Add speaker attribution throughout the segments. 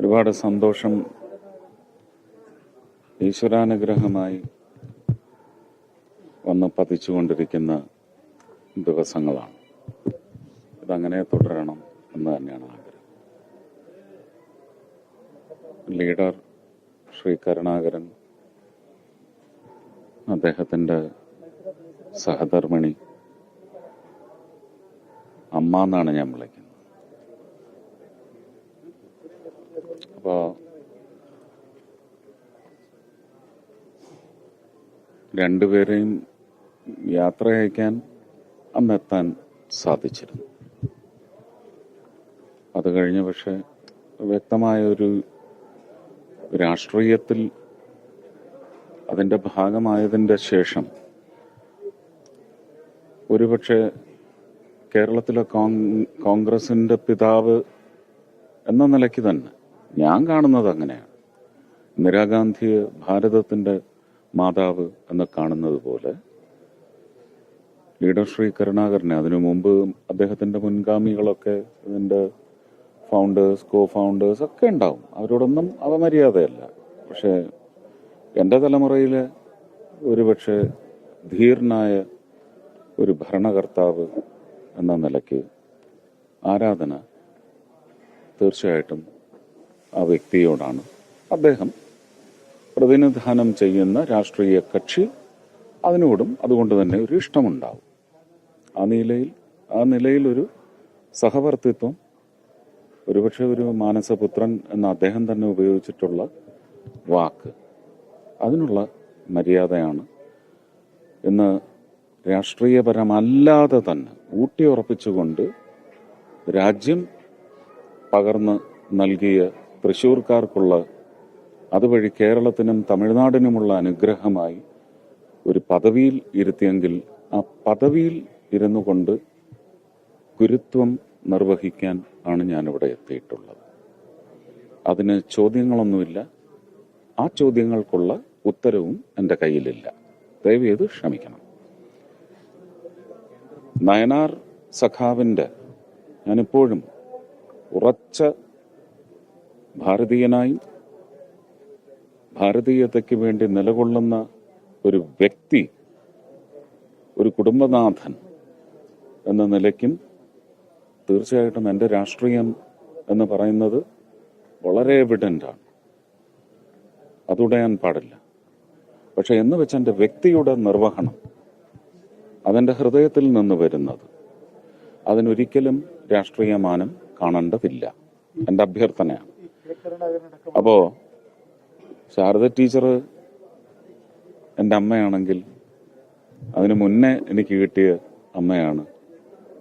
Speaker 1: ഒരുപാട് സന്തോഷം ഈശ്വരാനുഗ്രഹമായി വന്ന് പതിച്ചുകൊണ്ടിരിക്കുന്ന ദിവസങ്ങളാണ്. ഇതങ്ങനെ തുടരണം എന്ന് തന്നെയാണ് ആഗ്രഹം. ലീഡർ ശ്രീ കരുണാകരൻ അദ്ദേഹത്തിന്റെ സഹധർമ്മിണി അമ്മ എന്നാണ് ഞാൻ വിളിക്കുന്നത്. അപ്പോൾ രണ്ടുപേരെയും യാത്ര അയക്കാൻ അന്നെത്താൻ സാധിച്ചിരുന്നു. അത് കഴിഞ്ഞ് പക്ഷെ വ്യക്തമായ ഒരു രാഷ്ട്രീയത്തിൽ അതിന്റെ ഭാഗമായതിന്റെ ശേഷം ഒരുപക്ഷെ കേരളത്തിലെ കോൺ- കോൺഗ്രസിന്റെ പിതാവ് എന്ന നിലയ്ക്ക് തന്നെ ഞാൻ കാണുന്നത് അങ്ങനെയാണ്. ഇന്ദിരാഗാന്ധിയെ ഭാരതത്തിന്റെ മാതാവ് എന്ന് കാണുന്നത് പോലെ ലീഡർ ശ്രീ കരുണാകരനെ അതിനു മുമ്പ് അദ്ദേഹത്തിന്റെ മുൻഗാമികളൊക്കെ ഇതിന്റെ ഫൗണ്ടേഴ്സ് കോ ഫൗണ്ടേഴ്സ് ഒക്കെ ഉണ്ടാവും. അവരോടൊന്നും അപമര്യാദയല്ല പക്ഷേ എന്റെ തലമുറയിൽ ഒരുപക്ഷെ ധീരനായ ഒരു ഭരണകർത്താവ് എന്ന നിലയ്ക്ക് ആരാധന തീർച്ചയായിട്ടും ആ വ്യക്തിയോടാണ്. അദ്ദേഹം പ്രതിനിധാനം ചെയ്യുന്ന രാഷ്ട്രീയ കക്ഷി അതിനോടും അതുകൊണ്ട് തന്നെ ഒരു ഇഷ്ടമുണ്ടാവും. ആ നിലയിൽ ആ നിലയിൽ ഒരു സഹവർത്തിത്വം ഒരുപക്ഷെ ഒരു മാനസപുത്രൻ എന്ന അദ്ദേഹം തന്നെ ഉപയോഗിച്ചിട്ടുള്ള വാക്ക് അതിനുള്ള മര്യാദയാണ്. ഇന്ന് രാഷ്ട്രീയപരമല്ലാതെ തന്നെ ഊട്ടിയുറപ്പിച്ചുകൊണ്ട് രാജ്യം പകർന്ന് നൽകിയ തൃശൂർക്കാർക്കുള്ള അതുവഴി കേരളത്തിനും തമിഴ്നാടിനുമുള്ള അനുഗ്രഹമായി ഒരു പദവിയിൽ ഇരുത്തിയെങ്കിൽ ആ പദവിയിൽ ഇരുന്നു കൊണ്ട് ഗുരുത്വം നിർവഹിക്കാൻ ആണ് ഞാനിവിടെ എത്തിയിട്ടുള്ളത്. അതിന് ചോദ്യങ്ങളൊന്നുമില്ല. ആ ചോദ്യങ്ങൾക്കുള്ള ഉത്തരവും എന്റെ കയ്യിലില്ല. ദയവേത് ക്ഷമിക്കണം. നയനാർ സഖാവിന്റെ ഞാനിപ്പോഴും ഉറച്ച ഭാരതീയനായും ഭാരതീയതയ്ക്ക് വേണ്ടി നിലകൊള്ളുന്ന ഒരു വ്യക്തി ഒരു കുടുംബനാഥൻ എന്ന നിലയ്ക്കും തീർച്ചയായിട്ടും എന്റെ രാഷ്ട്രീയം എന്ന് പറയുന്നത് വളരെ എവിഡന്റാണ് അതുടയാൻ പാടില്ല. പക്ഷെ എന്ന് വെച്ച് എന്റെ വ്യക്തിയുടെ നിർവഹണം അതെന്റെ ഹൃദയത്തിൽ നിന്ന് വരുന്നത് അതിനൊരിക്കലും രാഷ്ട്രീയമാനം കാണേണ്ടതില്ല. എന്റെ അഭ്യർത്ഥനയാണ്. അപ്പോ ശാരദ ടീച്ചർ എന്റെ അമ്മയാണെങ്കിൽ അതിനു മുന്നേ എനിക്ക് കിട്ടിയ അമ്മയാണ്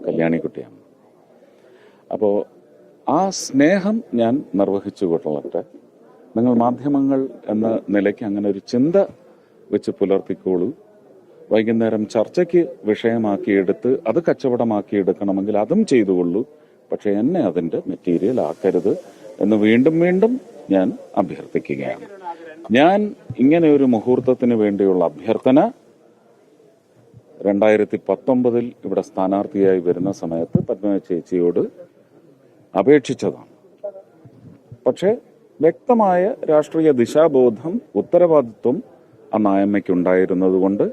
Speaker 1: കല്യാണിക്കുട്ടിയമ്മ അപ്പോ ആ സ്നേഹം ഞാൻ നിർവഹിച്ചു കൊള്ളട്ടെ. നിങ്ങൾ മാധ്യമങ്ങൾ എന്ന നിലയ്ക്ക് അങ്ങനെ ഒരു ചിന്ത വെച്ച് പുലർത്തിക്കോളൂ. വൈകുന്നേരം ചർച്ചയ്ക്ക് വിഷയമാക്കിയെടുത്ത് അത് കച്ചവടമാക്കിയെടുക്കണമെങ്കിൽ അതും ചെയ്തുകൊള്ളൂ. പക്ഷെ എന്നെ അതിന്റെ മെറ്റീരിയൽ ആക്കരുത്. എന്ന് വീണ്ടും വീണ്ടും ഞാൻ അഭ്യർത്ഥിക്കുകയാണ്. ഞാൻ ഇങ്ങനെ ഒരു മുഹൂർത്തത്തിന് വേണ്ടിയുള്ള അഭ്യർത്ഥന രണ്ടായിരത്തി പത്തൊമ്പതിൽ ഇവിടെ സ്ഥാനാർത്ഥിയായി വരുന്ന സമയത്ത് പത്മ ചേച്ചിയോട് അപേക്ഷിച്ചതാണ്. പക്ഷേ വ്യക്തമായ രാഷ്ട്രീയ ദിശാബോധം ഉത്തരവാദിത്വം ആ നായമ്മയ്ക്കുണ്ടായിരുന്നത് കൊണ്ട്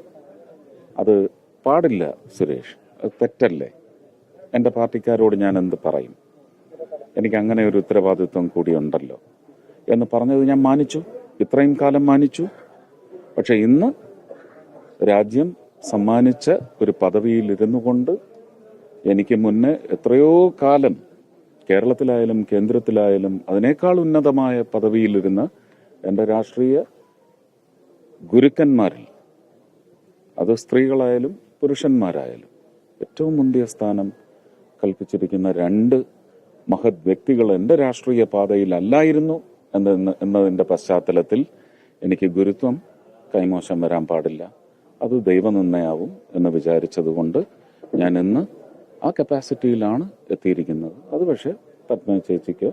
Speaker 1: അത് പാടില്ല സുരേഷ്. അത് തെറ്റല്ലേ? എന്റെ പാർട്ടിക്കാരോട് ഞാൻ എന്ത് പറയും? എനിക്ക് അങ്ങനെ ഒരു ഉത്തരവാദിത്വം കൂടി ഉണ്ടല്ലോ എന്ന് പറഞ്ഞത് ഞാൻ മാനിച്ചു. ഇത്രയും കാലം മാനിച്ചു. പക്ഷെ ഇന്ന് രാജ്യം സമ്മാനിച്ച ഒരു പദവിയിൽ ഇരുന്നു കൊണ്ട് എനിക്ക് മുന്നേ എത്രയോ കാലം കേരളത്തിലായാലും കേന്ദ്രത്തിലായാലും അതിനേക്കാൾ ഉന്നതമായ പദവിയിലിരുന്ന എന്റെ രാഷ്ട്രീയ ഗുരുക്കന്മാരിൽ അത് സ്ത്രീകളായാലും പുരുഷന്മാരായാലും ഏറ്റവും മുന്തിയ സ്ഥാനം കൽപ്പിച്ചിരിക്കുന്ന രണ്ട് മഹത് വ്യക്തികൾ എന്റെ രാഷ്ട്രീയ പാതയിലല്ലായിരുന്നു എന്ന എന്നതിന്റെ പശ്ചാത്തലത്തിൽ എനിക്ക് ഗുരുത്വം കൈമോശം വരാൻ പാടില്ല. അത് ദൈവനിന്നയാവും എന്ന് വിചാരിച്ചതുകൊണ്ട് ഞാൻ ഇന്ന് ആ കപ്പാസിറ്റിയിലാണ് എത്തിയിരിക്കുന്നത്. അത് പക്ഷേ പത്മ ചേച്ചിക്കോ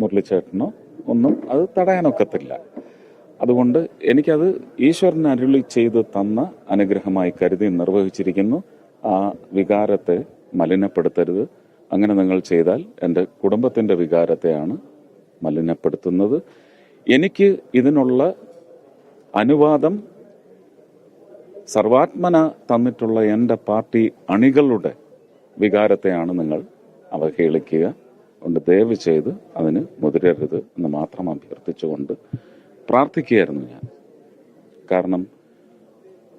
Speaker 1: മുരളിച്ചേട്ടനോ ഒന്നും അത് തടയാനൊക്കത്തില്ല. അതുകൊണ്ട് എനിക്കത് ഈശ്വരൻ അരുളി ചെയ്ത് തന്ന അനുഗ്രഹമായി കരുതി നിർവഹിച്ചിരിക്കുന്നു. ആ വികാരത്തെ മലിനപ്പെടുത്തരുത്. അങ്ങനെ നിങ്ങൾ ചെയ്താൽ എന്റെ കുടുംബത്തിന്റെ വികാരത്തെയാണ് മലിനപ്പെടുത്തുന്നത്. എനിക്ക് ഇതിനുള്ള അനുവാദം സർവാത്മന തന്നിട്ടുള്ള എന്റെ പാർട്ടി അണികളുടെ വികാരത്തെയാണ് നിങ്ങൾ അവഹേളിക്കുക. കൊണ്ട് ദയവ് ചെയ്ത് അതിന് മുതിരരുത് എന്ന് മാത്രം അഭ്യർത്ഥിച്ചുകൊണ്ട് പ്രാർത്ഥിക്കുകയായിരുന്നു ഞാൻ. കാരണം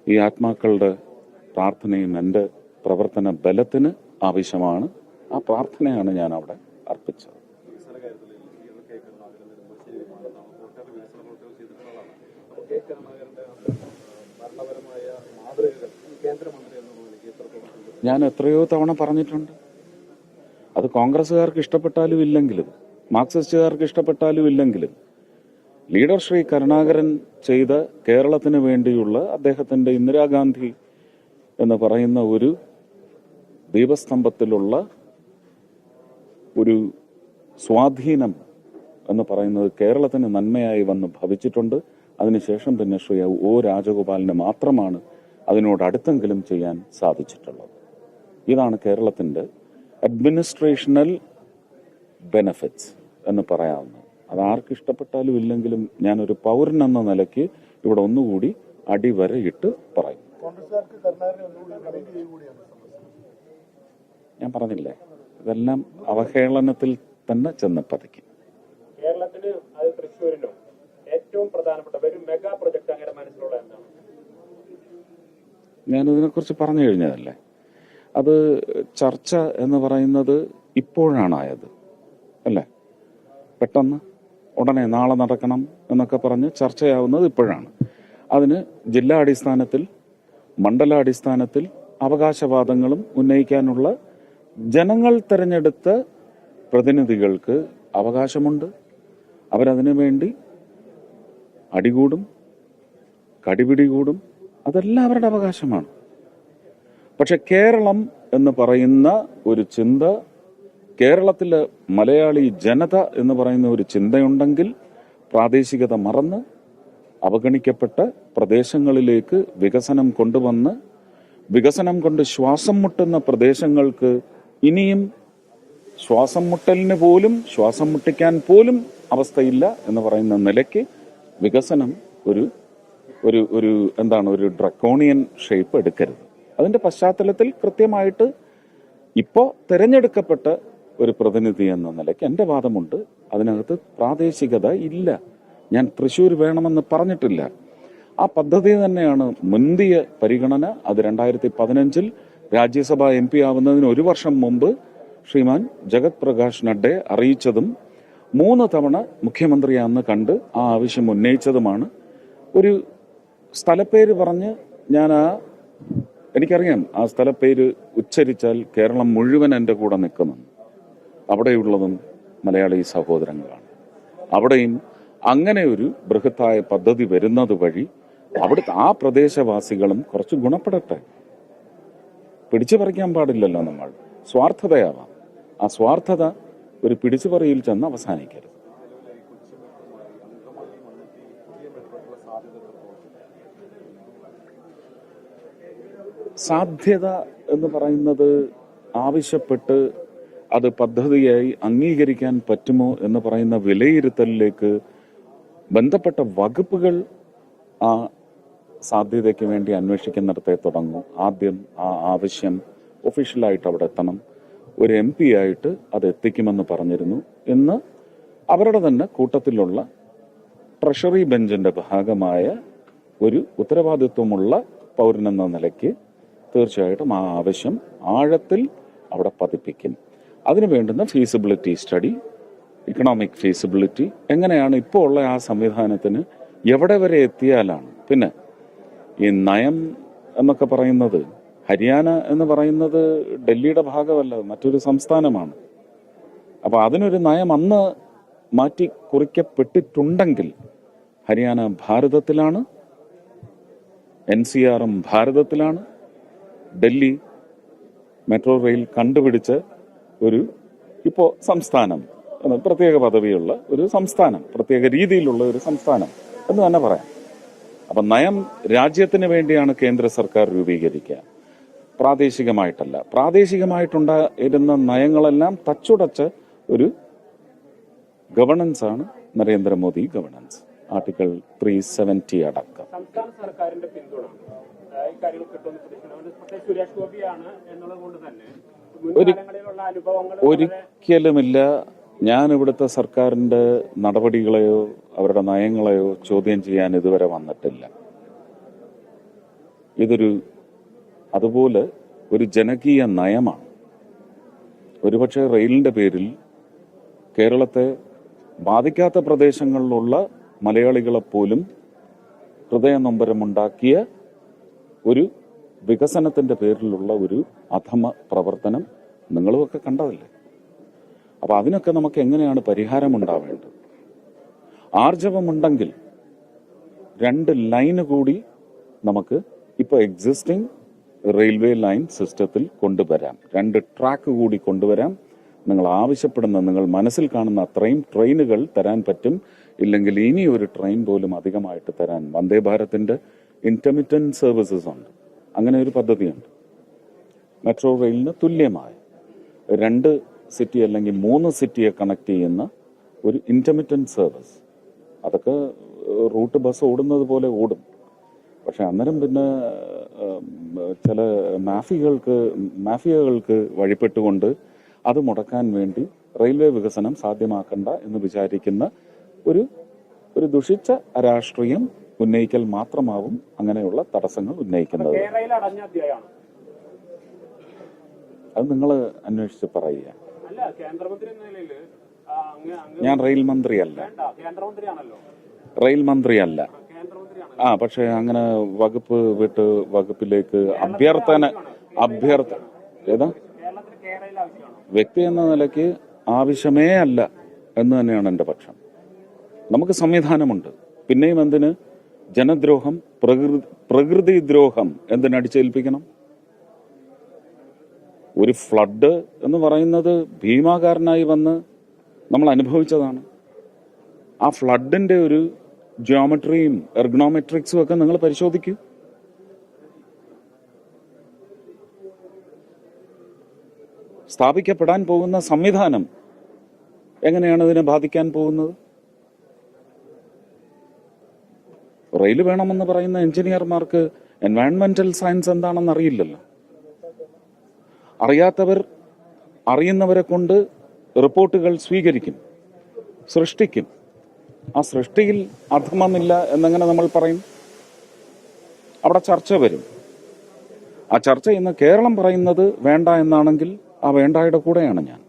Speaker 1: ഈ ആത്മാക്കളുടെ പ്രാർത്ഥനയും എന്റെ പ്രവർത്തന ബലത്തിന് ആവശ്യമാണ്. ആ പ്രാർത്ഥനയാണ് ഞാൻ അവിടെ അർപ്പിച്ചത്. ഞാൻ എത്രയോ തവണ പറഞ്ഞിട്ടുണ്ട്. അത് കോൺഗ്രസ്സുകാർക്ക് ഇഷ്ടപ്പെട്ടാലും ഇല്ലെങ്കിലും മാർക്സിസ്റ്റുകാർക്ക് ഇഷ്ടപ്പെട്ടാലും ഇല്ലെങ്കിലും ലീഡർ ശ്രീ കരുണാകരൻ ചെയ്ത കേരളത്തിന് വേണ്ടിയുള്ള അദ്ദേഹത്തിന്റെ ഇന്ദിരാഗാന്ധി എന്ന് പറയുന്ന ഒരു ദീപസ്തംഭത്തിലുള്ള ഒരു സ്വാധീനം എന്ന് പറയുന്നത് കേരളത്തിന് നന്മയായി വന്ന് ഭവിച്ചിട്ടുണ്ട്. അതിനുശേഷം തന്നെ ശ്രീ ഒ രാജഗോപാലിന് മാത്രമാണ് അതിനോട് അടുത്തെങ്കിലും ചെയ്യാൻ സാധിച്ചിട്ടുള്ളത്. ഇതാണ് കേരളത്തിന്റെ അഡ്മിനിസ്ട്രേഷണൽ ബെനഫിറ്റ്സ് എന്ന് പറയാവുന്നത്. അത് ആർക്ക് ഇഷ്ടപ്പെട്ടാലും ഇല്ലെങ്കിലും ഞാനൊരു പൗരൻ എന്ന നിലയ്ക്ക് ഇവിടെ ഒന്നുകൂടി അടിവരയിട്ട് പറയും. ഞാൻ പറഞ്ഞില്ലേ? ഇതെല്ലാം അവഹേളനത്തിൽ തന്നെ ചെന്ന് പതിക്കും.
Speaker 2: കേരളത്തിന് അത് തൃശ്ശൂരിനും ഏറ്റവും പ്രധാനപ്പെട്ട ഒരു മെഗാ പ്രൊജക്ട് അങ്ങയുടെ മനസ്സിലുള്ള എന്താണ്?
Speaker 1: ഞാനിതിനെക്കുറിച്ച് പറഞ്ഞു കഴിഞ്ഞതല്ലേ? അത് ചർച്ച എന്ന് പറയുന്നത് ഇപ്പോഴാണ് ആയത് അല്ലേ? പെട്ടെന്ന് ഉടനെ നാളെ നടക്കണം എന്നൊക്കെ പറഞ്ഞ് ചർച്ചയാവുന്നത് ഇപ്പോഴാണ്. അതിന് ജില്ലാ അടിസ്ഥാനത്തിൽ മണ്ഡലാടിസ്ഥാനത്തിൽ അവകാശവാദങ്ങളും ഉന്നയിക്കാനുള്ള ജനങ്ങൾ തെരഞ്ഞെടുത്ത പ്രതിനിധികൾക്ക് അവകാശമുണ്ട്. അവരതിനു വേണ്ടി അടികൂടും കടിപിടി കൂടും അതെല്ലാം അവരുടെ അവകാശമാണ്. പക്ഷെ കേരളം എന്ന് പറയുന്ന ഒരു ചിന്ത കേരളത്തിലെ മലയാളി ജനത എന്ന് പറയുന്ന ഒരു ചിന്തയുണ്ടെങ്കിൽ പ്രാദേശികത മറന്ന് അവഗണിക്കപ്പെട്ട പ്രദേശങ്ങളിലേക്ക് വികസനം കൊണ്ടുവന്ന് വികസനം കൊണ്ട് ശ്വാസം മുട്ടുന്ന പ്രദേശങ്ങൾക്ക് ഇനിയും ശ്വാസം മുട്ടലിന് പോലും ശ്വാസം മുട്ടിക്കാൻ പോലും അവസ്ഥയില്ല എന്ന് പറയുന്ന നിലയ്ക്ക് വികസനം ഒരു ഒരു ഒരു എന്താണ് ഒരു ഡ്രക്കോണിയൻ ഷേപ്പ് എടുക്കരുത്. അതിന്റെ പശ്ചാത്തലത്തിൽ കൃത്യമായിട്ട് ഇപ്പോൾ തിരഞ്ഞെടുക്കപ്പെട്ട ഒരു പ്രതിനിധി എന്ന നിലയ്ക്ക് എന്റെ വാദമുണ്ട്. അതിനകത്ത് പ്രാദേശികത ഇല്ല. ഞാൻ തൃശ്ശൂർ വേണമെന്ന് പറഞ്ഞിട്ടില്ല. ആ പദ്ധതി തന്നെയാണ് മുന്തിയ പരിഗണന. അത് രണ്ടായിരത്തി പതിനഞ്ചിൽ രാജ്യസഭ എം പി ആവുന്നതിന് ഒരു വർഷം മുമ്പ് ശ്രീമാൻ ജഗത് പ്രകാശ് നഡ്ഡയെ അറിയിച്ചതും മൂന്ന് തവണ മുഖ്യമന്ത്രിയെ അന്ന് കണ്ട് ആ ആവശ്യം ഉന്നയിച്ചതുമാണ്. ഒരു സ്ഥലപ്പേര് പറഞ്ഞ് ഞാൻ ആ എനിക്കറിയാം ആ സ്ഥലപ്പേര് ഉച്ചരിച്ചാൽ കേരളം മുഴുവൻ എന്റെ കൂടെ നിൽക്കുന്നു. അവിടെയുള്ളതും മലയാളി സഹോദരങ്ങളാണ്. അവിടെയും അങ്ങനെ ഒരു ബൃഹത്തായ പദ്ധതി വരുന്നത് വഴി അവിടുത്തെ ആ പ്രദേശവാസികളും കുറച്ച് ഗുണപ്പെടട്ടെ. പിടിച്ചു പറിക്കാൻ പാടില്ലല്ലോ നമ്മൾ. സ്വാർത്ഥതയാവാം. ആ സ്വാർത്ഥത ഒരു പിടിച്ചു പറയിൽ ചെന്ന് അവസാനിക്കരുത്. സാധ്യത എന്ന് പറയുന്നത് ആവശ്യപ്പെട്ട് അത് പദ്ധതിയായി അംഗീകരിക്കാൻ പറ്റുമോ എന്ന് പറയുന്ന വിലയിരുത്തലിലേക്ക് ബന്ധപ്പെട്ട വകുപ്പുകൾ ആ സാധ്യതയ്ക്ക് വേണ്ടി അന്വേഷിക്കുന്നിടത്തെ തുടങ്ങും. ആദ്യം ആ ആവശ്യം ഒഫീഷ്യലായിട്ട് അവിടെ എത്തണം. ഒരു എം പി ആയിട്ട് അത് എത്തിക്കുമെന്ന് പറഞ്ഞിരുന്നു. എന്ന് അവരുടെ തന്നെ കൂട്ടത്തിലുള്ള ട്രഷറി ബെഞ്ചിന്റെ ഭാഗമായ ഒരു ഉത്തരവാദിത്വമുള്ള പൗരനെന്ന നിലയ്ക്ക് തീർച്ചയായിട്ടും ആ ആവശ്യം ആഴത്തിൽ അവിടെ പതിപ്പിക്കും. അതിനു വേണ്ടുന്ന ഫീസിബിലിറ്റി സ്റ്റഡി ഇക്കണോമിക് ഫീസിബിലിറ്റി എങ്ങനെയാണ് ഇപ്പോൾ ഉള്ള ആ സംവിധാനത്തിന് എവിടെ വരെ എത്തിയാലാണ്. പിന്നെ ഈ നയം എന്നൊക്കെ പറയുന്നത് ഹരിയാന എന്ന് പറയുന്നത് ഡൽഹിയുടെ ഭാഗമല്ല മറ്റൊരു സംസ്ഥാനമാണ്. അപ്പോൾ അതിനൊരു നയം അന്ന് മാറ്റി കുറിക്കപ്പെട്ടിട്ടുണ്ടെങ്കിൽ ഹരിയാന ഭാരതത്തിലാണ് എൻ സി ആറും ഭാരതത്തിലാണ് ഡൽഹി മെട്രോ റെയിൽ കണ്ടുപിടിച്ച ഒരു ഇപ്പോൾ സംസ്ഥാനം പ്രത്യേക പദവിയുള്ള ഒരു സംസ്ഥാനം പ്രത്യേക രീതിയിലുള്ള ഒരു സംസ്ഥാനം എന്ന് തന്നെ പറയാം. അപ്പൊ നയം രാജ്യത്തിന് വേണ്ടിയാണ് കേന്ദ്ര സർക്കാർ രൂപീകരിക്കുക. പ്രാദേശികമായിട്ടല്ല. പ്രാദേശികമായിട്ടുണ്ടായിരുന്ന നയങ്ങളെല്ലാം തച്ചുടച്ച ഒരു ഗവർണൻസ് ആണ് Narendra Modi governance article three seventy അടക്കം. ഒരിക്കലുമില്ല. ഞാൻ ഇവിടുത്തെ സർക്കാരിന്റെ നടപടികളെയോ അവരുടെ നയങ്ങളെയോ ചോദ്യം ചെയ്യാൻ ഇതുവരെ വന്നിട്ടില്ല. ഇതൊരു അതുപോലെ ഒരു ജനകീയ നയമാണ്. ഒരുപക്ഷെ റെയിലിന്റെ പേരിൽ കേരളത്തെ ബാധിക്കാത്ത പ്രദേശങ്ങളിലുള്ള മലയാളികളെ പോലും ഹൃദയനൊമ്പരമുണ്ടാക്കിയ ഒരു വികസനത്തിന്റെ പേരിലുള്ള ഒരു അധമ പ്രവർത്തനം നിങ്ങളുമൊക്കെ കണ്ടതല്ലേ? അപ്പൊ അതിനൊക്കെ നമുക്ക് എങ്ങനെയാണ് പരിഹാരം ഉണ്ടാവേണ്ടത്? ആർജവമുണ്ടെങ്കിൽ രണ്ട് ലൈന് കൂടി നമുക്ക് ഇപ്പൊ എക്സിസ്റ്റിംഗ് റെയിൽവേ ലൈൻ സിസ്റ്റത്തിൽ കൊണ്ടുവരാം. രണ്ട് ട്രാക്ക് കൂടി കൊണ്ടുവരാം. നിങ്ങൾ ആവശ്യപ്പെടുന്ന നിങ്ങൾ മനസ്സിൽ കാണുന്ന അത്രയും ട്രെയിനുകൾ തരാൻ പറ്റും. ഇല്ലെങ്കിൽ ഇനി ഒരു ട്രെയിൻ പോലും അധികമായിട്ട് തരാൻ വന്ദേ ഭാരത്തിന്റെ ഇന്റർമിറ്റന്റ് സർവീസസ് ഉണ്ട്. അങ്ങനെ ഒരു പദ്ധതിയുണ്ട്. മെട്രോ റെയിലിന് തുല്യമായ. രണ്ട് സിറ്റി അല്ലെങ്കിൽ മൂന്ന് സിറ്റിയെ കണക്ട് ചെയ്യുന്ന ഒരു ഇന്റർമിറ്റന്റ് സർവീസ് അതൊക്കെ റൂട്ട് ബസ് ഓടുന്നത് പോലെ ഓടും. പക്ഷെ അന്നേരം പിന്നെ ചില മാഫികൾക്ക് മാഫിയകൾക്ക് വഴിപ്പെട്ടുകൊണ്ട് അത് മുടക്കാൻ വേണ്ടി റെയിൽവേ വികസനം സാധ്യമാക്കണ്ട എന്ന് വിചാരിക്കുന്ന ഒരു ഒരു ദുഷിച്ച രാഷ്ട്രീയം ഉന്നയിക്കൽ മാത്രമാവും അങ്ങനെയുള്ള തടസ്സങ്ങൾ ഉന്നയിക്കുന്നത്. അത് നിങ്ങൾ അന്വേഷിച്ച് പറയുക. ഞാൻ റെയിൽ മന്ത്രിയല്ല. റെയിൽ മന്ത്രിയല്ല. ആ പക്ഷെ അങ്ങനെ വകുപ്പ് വിട്ട് വകുപ്പിലേക്ക് അഭ്യർത്ഥന അഭ്യർത്ഥ ഏതാ? വ്യക്തി എന്ന നിലയ്ക്ക് ആവശ്യമേ അല്ല എന്ന് തന്നെയാണ് എന്റെ പക്ഷം. നമുക്ക് സംവിധാനമുണ്ട്. പിന്നെയും എന്തിന്? ജനദ്രോഹം പ്രകൃതി പ്രകൃതിദ്രോഹം എന്തിനടിച്ചേൽപ്പിക്കണം? ഒരു ഫ്ലഡ് എന്ന് പറയുന്നത് ഭീമാകാരനായി വന്ന് നമ്മൾ അനുഭവിച്ചതാണ്. ആ ഫ്ലഡിന്റെ ഒരു ജിയോമെട്രിയും എർഗണോമെട്രിക്സും ഒക്കെ നിങ്ങൾ പരിശോധിക്കൂ. സ്ഥാപിക്കപ്പെടാൻ പോകുന്ന സംവിധാനം എങ്ങനെയാണ് ഇതിനെ ബാധിക്കാൻ പോകുന്നത്? റെയിൽ വേണമെന്ന് പറയുന്ന എഞ്ചിനീയർമാർക്ക് എൻവയൺമെന്റൽ സയൻസ് എന്താണെന്ന് അറിയില്ലല്ലോ. അറിയാത്തവർ അറിയുന്നവരെ കൊണ്ട് റിപ്പോർട്ടുകൾ സ്വീകരിക്കും സൃഷ്ടിക്കും. ആ സൃഷ്ടിയിൽ അർത്ഥമെന്നില്ല എന്നെങ്ങനെ നമ്മൾ പറയും? അവിടെ ചർച്ച വരും. ആ ചർച്ച ഇന്ന് കേരളം പറയുന്നത് വേണ്ട എന്നാണെങ്കിൽ ആ വേണ്ടായുടെ കൂടെയാണ് ഞാൻ.